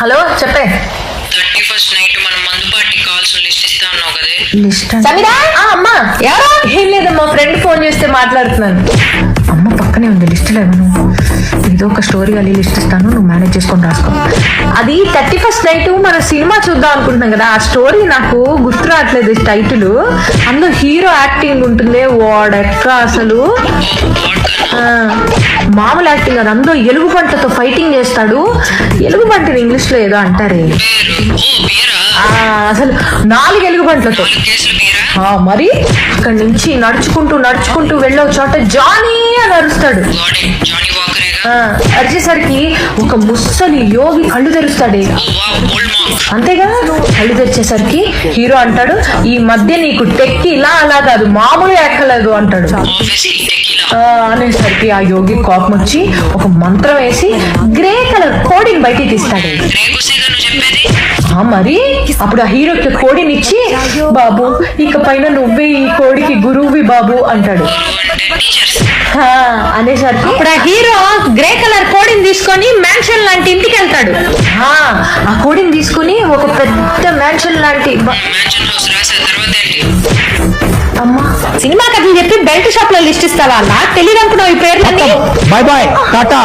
Hello చెప్పే. Thirty first night మనం మందు పార్టీ కాల్స్ లిస్ట్ ఇస్తా అన్నావు కదే. లిస్ట్ సమీరా? అమ్మా. ఎవరు? ఏం లేదు మా ఫ్రెండ్ ఫోన్ చేస్తే మాట్లాడుతున్నాను. అమ్మ పక్కనే ఉంది లిస్ట్ లేవను ఏదో ఒక స్టోరీ అది లిస్ట్ ఇస్తాను నువ్వు మేనేజ్ చేసుకొని రాసుకో. అది థర్టీ ఫస్ట్ నైట్ మనం సినిమా చూద్దాం అనుకుంటున్నాం కదా ఆ స్టోరీ నాకు గుర్తు రావట్లేదు టైటిల్ అందులో హీరో యాక్టింగ్ ఉంటుంది వాడెక్క అసలు. ఆ, మామూలు యాక్టింగ్ అది అందులో ఎలుగు పంటతో ఫైటింగ్ చేస్తాడు. ఎలుగు పంటని ఇంగ్లీష్లో ఏదో అంటారే. అసలు నాలుగు ఎలుగు పంటలతో మరి అక్కడి నుంచి నడుచుకుంటూ నడుచుకుంటూ వెళ్ళే చోట జానీ అని అరుస్తాడు. అరిచేసరికి ఒక ముసలి యోగి కళ్ళు తెరుస్తాడే. అంతేగా? కళ్ళు తెరిచేసరికి హీరో అంటాడు ఈ మధ్య నీకు టెక్కి ఇలా అలా కాదు మామూలు ఎక్కలేదు అంటాడు. ఆ, అనేసరికి ఆ యోగి కోపం వచ్చి ఒక మంత్రం వేసి గ్రే కలర్ కోడిని బయటికి తీస్తాడు. మరి అప్పుడు ఆ హీరోకి కోడిని ఇచ్చి బాబు ఇక పైన నువ్వే ఈ కోడికి గురువువి బాబు అంటాడు. గురువు అనేసరికి ఇప్పుడు ఆ హీరో గ్రే కలర్ కోడిని తీసుకొని మ్యాన్షన్ లాంటి ఇంటికి వెళ్తాడు. ఆ ఆ కోడిని తీసుకుని ఒక పెద్ద మ్యాన్షన్ లాంటి బ- మ్యాన్షన్ హౌస్ రాసే తర్వాత ఏంటి అమ్మా. సినిమా కథలు చెప్పి బెల్ట్ షాప్లో లిస్ట్ ఇస్తావా నాకు తెలియదు అనుకున్నావు ఈ పేర్లన్నీ? Bye bye Tata